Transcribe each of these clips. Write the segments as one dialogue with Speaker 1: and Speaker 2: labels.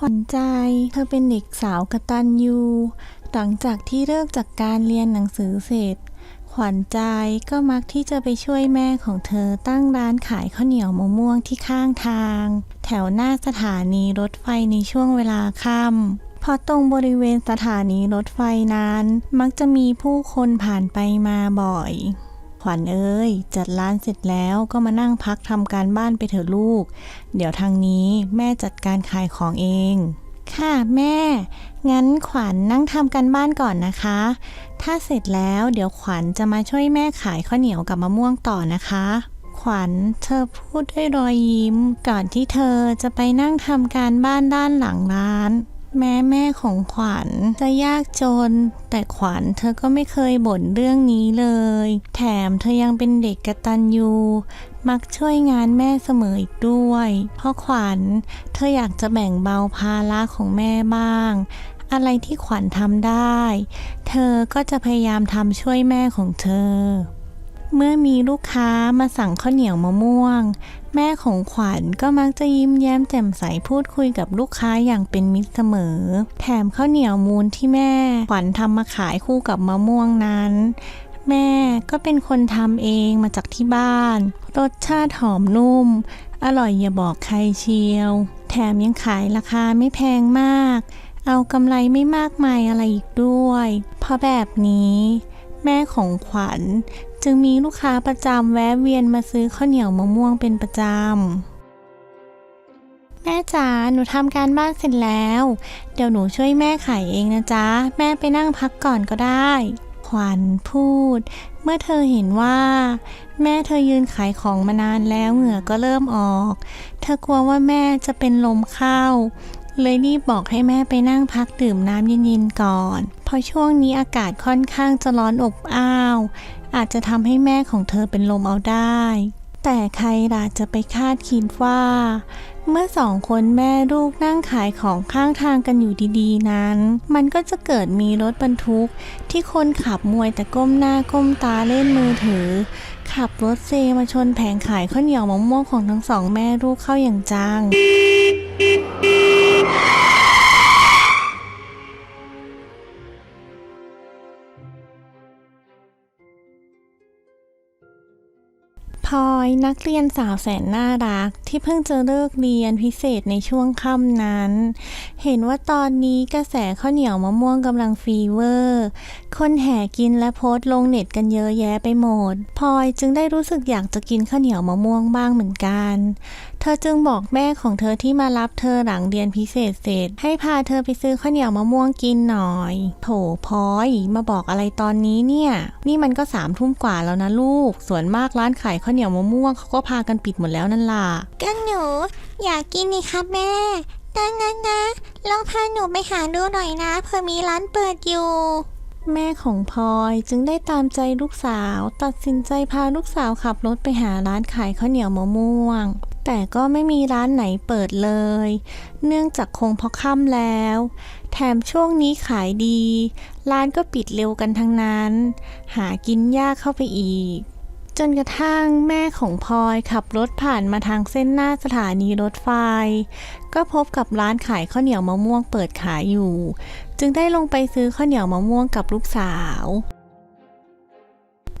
Speaker 1: ขวัญใจ เธอเป็นเด็กสาวกตัญญู หลังจากที่เลิกจากการเรียนหนังสือเสร็จ ขวัญใจก็มักที่จะไปช่วยแม่ของเธอตั้งร้านขายข้าวเหนียวมะม่วงที่ข้างทาง แถวหน้าสถานีรถไฟในช่วงเวลาค่ำเพราะตรงบริเวณสถานีรถไฟนั้น มักจะมีผู้คนผ่านไปมาบ่อย ขวัญเอ้ย จัดร้านเสร็จแล้วก็มานั่งพักทำการบ้านไปเถอะลูก เดี๋ยวทางนี้แม่จัดการขายของเอง ค่ะแม่ งั้นขวัญนั่งทำการบ้านก่อนนะคะ ถ้าเสร็จแล้วเดี๋ยวขวัญจะมาช่วยแม่ขายข้าวเหนียวกับมะม่วงต่อนะคะขวัญเธอพูดด้วยรอยยิ้ม ก่อนที่เธอจะไปนั่งทำการบ้านด้านหลังร้าน แม้แม่ของขวัญจะยากจน แต่ขวัญเธอก็ไม่เคยบ่นเรื่องนี้เลย แถมเธอยังเป็นเด็กกระตัญญูมักช่วยงานแม่เสมออีกด้วย เพราะขวัญเธออยากจะแบ่งเบาภาระของแม่บ้าง อะไรที่ขวัญทำได้ เธอก็จะพยายามทำช่วยแม่ของเธอ เมื่อมีลูกค้ามาสั่งข้าวเหนียวมะม่วง แม่ของขวัญก็มักจะยิ้มแย้มแจ่มใสพูดคุยกับลูกค้าอย่างเป็นมิตรเสมอ แถมข้าวเหนียวมูลที่แม่ขวัญทำมาขายคู่กับมะม่วงนั้น แม่ก็เป็นคนทำเองมาจากที่บ้าน รสชาติหอมนุ่ม อร่อยอย่าบอกใครเชียว แถมยังขายราคาไม่แพงมาก เอากำไรไม่มากมายอะไรอีกด้วย เพราะแบบนี้แม่ของขวัญจึงมีลูกค้าประจำแวะเวียนมาซื้อข้าวเหนียวมะม่วงเป็นประจำ แม่จ๋าหนูทำการบ้านเสร็จแล้ว เดี๋ยวหนูช่วยแม่ขายเองนะจ๊ะ แม่ไปนั่งพักก่อนก็ได้ ขวัญพูด เมื่อเธอเห็นว่า แม่เธอยืนขายของมานานแล้วเหงื่อก็เริ่มออก เธอกลัวว่าแม่จะเป็นลมเข้าเลยรีบบอกให้แม่ไปนั่งพักดื่มน้ำเย็นๆก่อน เพราะช่วงนี้อากาศค่อนข้างจะร้อนอบอ้าว อาจจะทำให้แม่ของเธอเป็นลมเอาได้ แต่ใครล่ะจะไปคาดคิดว่า เมื่อสองคนแม่ลูกนั่งขายของข้างทางกันอยู่ดีๆนั้น มันก็จะเกิดมีรถบรรทุก ที่คนขับมวยแต่ก้มหน้าก้มตาเล่นมือถือ ขับรถเซมาชนแผงขายข้าวเหนียวมะม่วงของทั้งสองแม่ลูกเข้าอย่างจัง อยนักเรียนสาวแสนน่ารัก ที่เพิ่งจะเลิกเรียนพิเศษในช่วงค่ำนั้น เห็นว่าตอนนี้กระแสข้าวเหนียวมะม่วงกำลังฟีเวอร์ คนแห่กินและโพสต์ลงเน็ตกันเยอะแยะไปหมดพลอยจึงได้รู้สึกอยากจะกินข้าวเหนียวมะม่วงบ้างเหมือนกันเธอจึงบอกแม่ของเธอที่มารับเธอหลังเรียนพิเศษเสร็จ ให้พาเธอไปซื้อข้าวเหนียวมะม่วงกินหน่อย โถพลอยมาบอกอะไรตอนนี้เนี่ย นี่มันก็สามทุ่มกว่าแล้วนะลูก ส่วนมากร้านขายข้าวเหนียวมะม่วงเขาก็พากันปิดหมดแล้วนั่นล่ะ
Speaker 2: ก็หนู อยากกินนี่ครับแม่ดังนั้นนะลองพาหนูไปหาดูหน่อยนะเผื่อมีร้านเปิดอยู่
Speaker 1: แม่ของพลอยจึงได้ตามใจลูกสาว ตัดสินใจพาลูกสาวขับรถไปหาร้านขายข้าวเหนียวมะม่วง แต่ก็ไม่มีร้านไหนเปิดเลย เนื่องจากคงพราะค่ำแล้ว แถมช่วงนี้ขายดี ร้านก็ปิดเร็วกันทั้งนั้น หากินยากเข้าไปอีก จนกระทั่งแม่ของพลอยขับรถผ่านมาทางเส้นหน้าสถานีรถไฟ ก็พบกับร้านขายข้าวเหนียวมะม่วงเปิดขายอยู่ จึงได้ลงไปซื้อข้าวเหนียวมะม่วงกับลูกสาว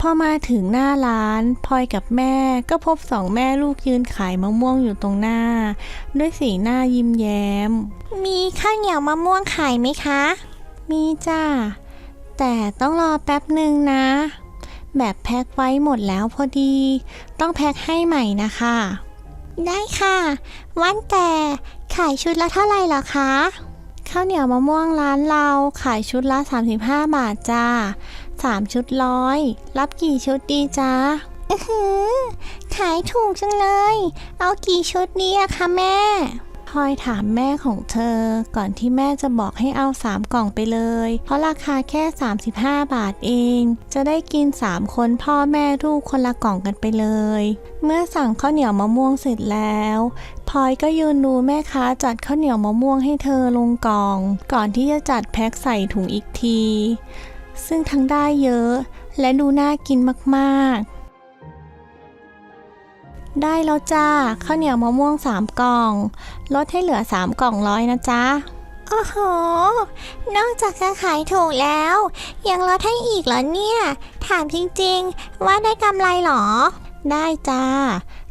Speaker 1: พอมาถึงหน้าร้านพลอยกับแม่ก็พบสองแม่ลูกยืนขายมะม่วงอยู่ตรงหน้า ด้วยสีหน้ายิ้มแย้ม
Speaker 2: มีข้าวเหนียวมะม่วงขายไหมคะ
Speaker 1: มีจ้า แต่ต้องรอแป๊บหนึ่งนะ แบบแพ็คไว้หมดแล้วพอดี ต้องแพ็คให้ใหม่นะคะ
Speaker 2: ได้ค่ะ วันแต่ขายชุดละเท่าไหร่เหรอคะ
Speaker 1: ข้าวเหนียวมะม่วงร้านเราขายชุดละ 35 บาทจ้า 3ชุดร้อย รับกี่ชุดดีจ้า
Speaker 2: อื้อหือขายถูกจังเลย เอากี่ชุดดีอะคะแม่
Speaker 1: พลอยถามแม่ของเธอ ก่อนที่แม่จะบอกให้เอา 3 กล่องไปเลย เพราะราคาแค่ 35 บาทเอง จะได้กิน 3 คนพ่อแม่ลูกคนละกล่องกันไปเลย เมื่อสั่งข้าวเหนียวมะม่วงเสร็จแล้วพลอยก็ยืนดูแม่ค้าจัดข้าวเหนียวมะม่วงให้เธอลงกล่อง ก่อนที่จะจัดแพ็คใส่ถุงอีกที ซึ่งทั้งได้เยอะ และดูน่ากินมากๆ ได้แล้วจ้าข้าวเหนียวมะม่วงสามกล่อง ลดให้เหลือสามกล่องร้อยนะจ๊ะ
Speaker 2: โอ้โห นอกจากจะขายถูกแล้ว ยังลดให้อีกเหรอเนี่ย ถามจริงๆ ว่าได้กำไรเหรอ
Speaker 1: ได้จ้า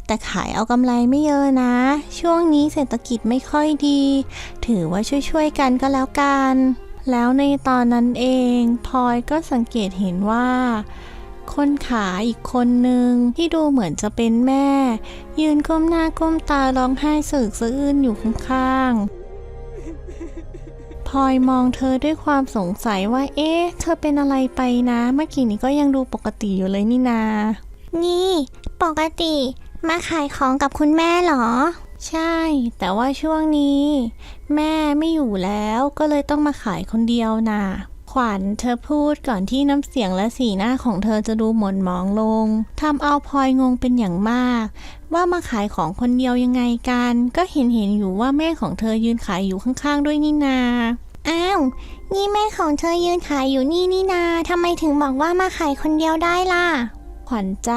Speaker 1: แต่ขายเอากำไรไม่เยอะนะ ช่วงนี้เศรษฐกิจไม่ค่อยดี ถือว่าช่วยๆกันก็แล้วกัน แล้วในตอนนั้นเองพลอยก็สังเกตเห็นว่าคนขายอีกคนหนึ่งที่ดูเหมือนจะเป็นแม่ ยืนก้มหน้าก้มตาร้องไห้สึกสะอื้นอยู่ข้างๆพลอยมองเธอด้วยความสงสัยว่า เอ๊ะ เธอเป็นอะไรไปนะ เมื่อกี้นี้ก็ยังดูปกติอยู่เลยนี่นา
Speaker 2: นี่ ปกติ มาขายของกับคุณแม่เหรอ
Speaker 1: ใช่ แต่ว่าช่วงนี้ แม่ไม่อยู่แล้วก็เลยต้องมาขายคนเดียวน่ะ ขวัญเธอพูดก่อนที่น้ำเสียงและสีหน้าของเธอจะดูหม่นหมองลงทำเอาพลอยงงเป็นอย่างมาก ว่ามาขายของคนเดียวยังไงกัน ก็เห็นเห็นอยู่ว่าแม่ของเธอยืนขายอยู่ข้างๆ ด้วยนี่นา
Speaker 2: อ้าวนี่แม่ของเธอยืนขายอยู่นี่นี่นาทำไมถึงบอกว่ามาขายคนเดียวได้ล่ะ
Speaker 1: ขวัญใจ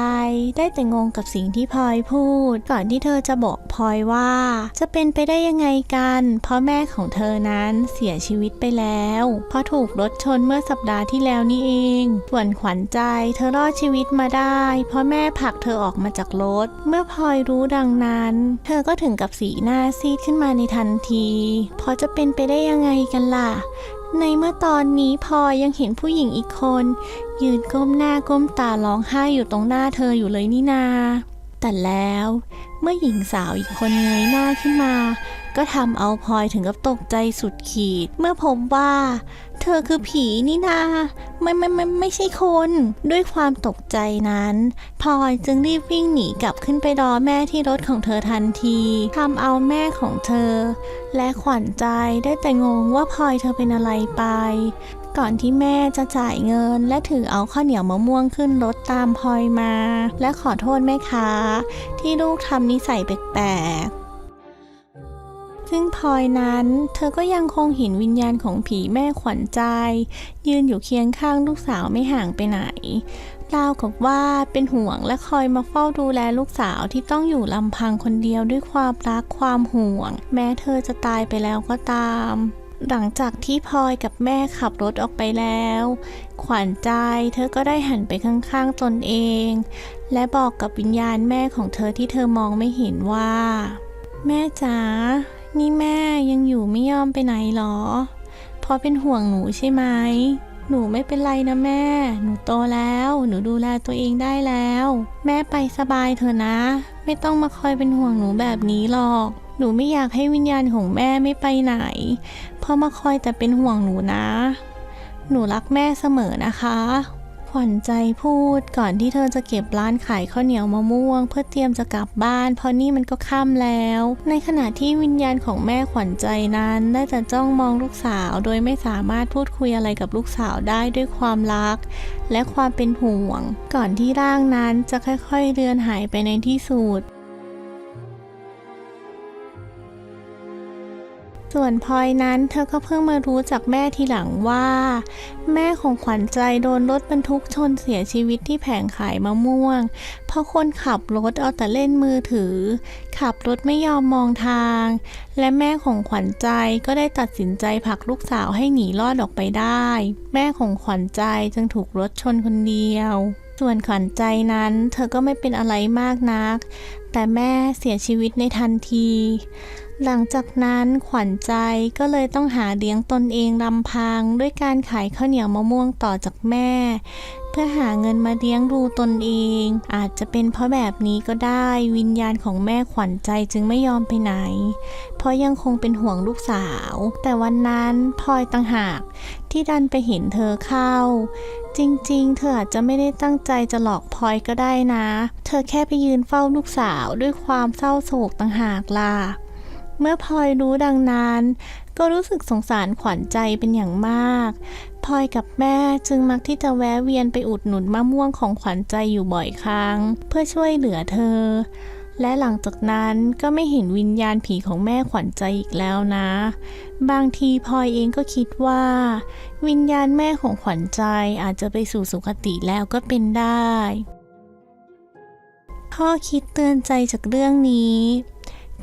Speaker 1: ได้แต่งงกับสิ่งที่พลอยพูด ก่อนที่เธอจะบอกพลอยว่า จะเป็นไปได้ยังไงกัน เพราะแม่ของเธอนั้นเสียชีวิตไปแล้ว เพราะถูกรถชนเมื่อสัปดาห์ที่แล้วนี่เอง ส่วนขวัญใจ เธอรอดชีวิตมาได้ เพราะแม่ผลักเธอออกมาจากรถ เมื่อพลอยรู้ดังนั้น เธอก็ถึงกับสีหน้าซีดขึ้นมาในทันที เพราะจะเป็นไปได้ยังไงกันล่ะ ในเมื่อตอนนี้พอยังเห็นผู้หญิงอีกคน ยืนก้มหน้าก้มตาร้องไห้อยู่ตรงหน้าเธออยู่เลยนี่นา แต่แล้ว เมื่อหญิงสาวอีกคนเงยหน้าขึ้นมา ก็ทำเอาพลอยถึงกับตกใจสุดขีด เมื่อพบว่า เธอคือผีนี่นาไม่ไม่ไม่ไม่ใช่คน ด้วยความตกใจนั้นพลอยจึงรีบวิ่งหนีกลับขึ้นไปรอแม่ที่รถของเธอทันทีทำเอาแม่ของเธอ และขวัญใจได้แต่งงว่าพลอยเธอเป็นอะไรไป ก่อนที่แม่จะจ่ายเงิน และถือเอาข้าวเหนียวมะม่วงขึ้นรถตามพลอยมา และขอโทษแม่ค้า ที่ลูกทำนิสัยแปลกๆซึ่งพลอยนั้น เธอก็ยังคงเห็นวิญญาณของผีแม่ขวัญใจ ยืนอยู่เคียงข้างลูกสาวไม่ห่างไปไหนราวกับว่าเป็นห่วงและคอยมาเฝ้าดูแลลูกสาวที่ต้องอยู่ลำพังคนเดียวด้วยความรักความห่วง แม้เธอจะตายไปแล้วก็ตาม หลังจากที่พลอยกับแม่ขับรถออกไปแล้ว ขวัญใจเธอก็ได้หันไปข้างๆตนเอง และบอกกับวิญญาณแม่ของเธอที่เธอมองไม่เห็นว่า แม่จ๋านี่แม่ยังอยู่ไม่ยอมไปไหนหรอ เพราะเป็นห่วงหนูใช่ไหม หนูไม่เป็นไรนะแม่ หนูโตแล้ว หนูดูแลตัวเองได้แล้ว แม่ไปสบายเถอะนะ ไม่ต้องมาคอยเป็นห่วงหนูแบบนี้หรอก หนูไม่อยากให้วิญญาณของแม่ไม่ไปไหน เพราะมาคอยแต่เป็นห่วงหนูนะ หนูรักแม่เสมอนะคะขวัญใจพูดก่อนที่เธอจะเก็บร้านขายข้าวเหนียวมะม่วง เพื่อเตรียมจะกลับบ้าน เพราะนี่มันก็ค่ำแล้ว ในขณะที่วิญญาณของแม่ขวัญใจนั้น ได้แต่จ้องมองลูกสาว โดยไม่สามารถพูดคุยอะไรกับลูกสาวได้ด้วยความรัก และความเป็นห่วง ก่อนที่ร่างนั้นจะค่อยๆเลือนหายไปในที่สุด ส่วนพลอยนั้นเธอก็เพิ่งมารู้จากแม่ทีหลังว่า แม่ของขวัญใจโดนรถบรรทุกชนเสียชีวิตที่แผงขายมะม่วง เพราะคนขับรถเอาแต่เล่นมือถือ ขับรถไม่ยอมมองทาง และแม่ของขวัญใจก็ได้ตัดสินใจผลักลูกสาวให้หนีรอดออกไปได้ แม่ของขวัญใจจึงถูกรถชนคนเดียวส่วนขวัญใจนั้นเธอก็ไม่เป็นอะไรมากนัก แต่แม่เสียชีวิตในทันที หลังจากนั้นขวัญใจก็เลยต้องหาเลี้ยงตนเองลำพังด้วยการขายข้าวเหนียวมะม่วงต่อจากแม่ เพื่อหาเงินมาเลี้ยงดูตนเอง อาจจะเป็นเพราะแบบนี้ก็ได้วิญญาณของแม่ขวัญใจจึงไม่ยอมไปไหน เพราะยังคงเป็นห่วงลูกสาว แต่วันนั้นพลอยต่างหากที่ดันไปเห็นเธอเข้า จริงๆ เธออาจจะไม่ได้ตั้งใจจะหลอกพลอยก็ได้นะ เธอแค่ไปยืนเฝ้าลูกสาวด้วยความเศร้าโศกต่างหากล่ะ เมื่อพลอยรู้ดังนั้น ก็รู้สึกสงสารขวัญใจเป็นอย่างมากพลอยกับแม่จึงมักที่จะแวะเวียนไปอุดหนุนมะม่วงของขวัญใจอยู่บ่อยครั้ง เพื่อช่วยเหลือเธอ และหลังจากนั้นก็ไม่เห็นวิญญาณผีของแม่ขวัญใจอีกแล้วนะ บางทีพลอยเองก็คิดว่า วิญญาณแม่ของขวัญใจอาจจะไปสู่สุคติแล้วก็เป็นได้ข้อคิดเตือนใจจากเรื่องนี้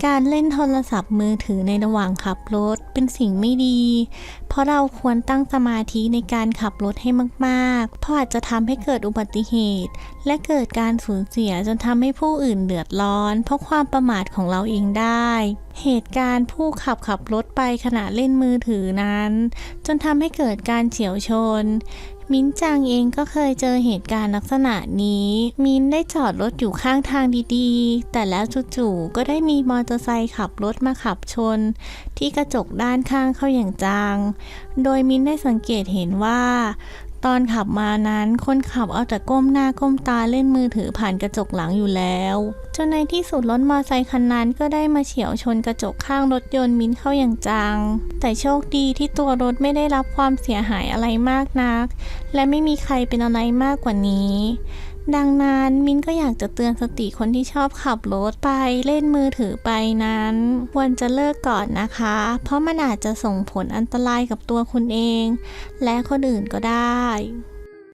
Speaker 1: การเล่นโทรศัพท์มือถือในระหว่างขับรถเป็นสิ่งไม่ดี เพราะเราควรตั้งสมาธิในการขับรถให้มากๆ เพราะอาจจะทำให้เกิดอุบัติเหตุ และเกิดการสูญเสียจนทำให้ผู้อื่นเดือดร้อน เพราะความประมาทของเราเองได้ เหตุการณ์ผู้ขับขับรถไปขณะเล่นมือถือนั้น จนทำให้เกิดการเฉียวชน มิ้นจางเองก็เคยเจอเหตุการณ์ลักษณะนี้ มิ้นได้จอดรถอยู่ข้างทางดีๆ แต่แล้วจู่ๆก็ได้มีมอเตอร์ไซค์ขับรถมาขับชน ที่กระจกด้านข้างเข้าอย่างจัง โดยมิ้นได้สังเกตเห็นว่า ตอนขับมานั้นคนขับเอาแต่ก้มหน้าก้มตาเล่นมือถือผ่านกระจกหลังอยู่แล้ว จนในที่สุดรถมอเตอร์ไซค์คันนั้นก็ได้มาเฉียวชนกระจกข้างรถยนต์มิ้นเข้าอย่างจัง แต่โชคดีที่ตัวรถไม่ได้รับความเสียหายอะไรมากนัก และไม่มีใครเป็นอะไรมากกว่านี้ ดังนั้นมิ้นก็อยากจะเตือนสติคนที่ชอบขับรถไปเล่นมือถือไปนั้น ควรจะเลิกก่อนนะคะ เพราะมันอาจจะส่งผลอันตรายกับตัวคุณเอง และคนอื่นก็ได้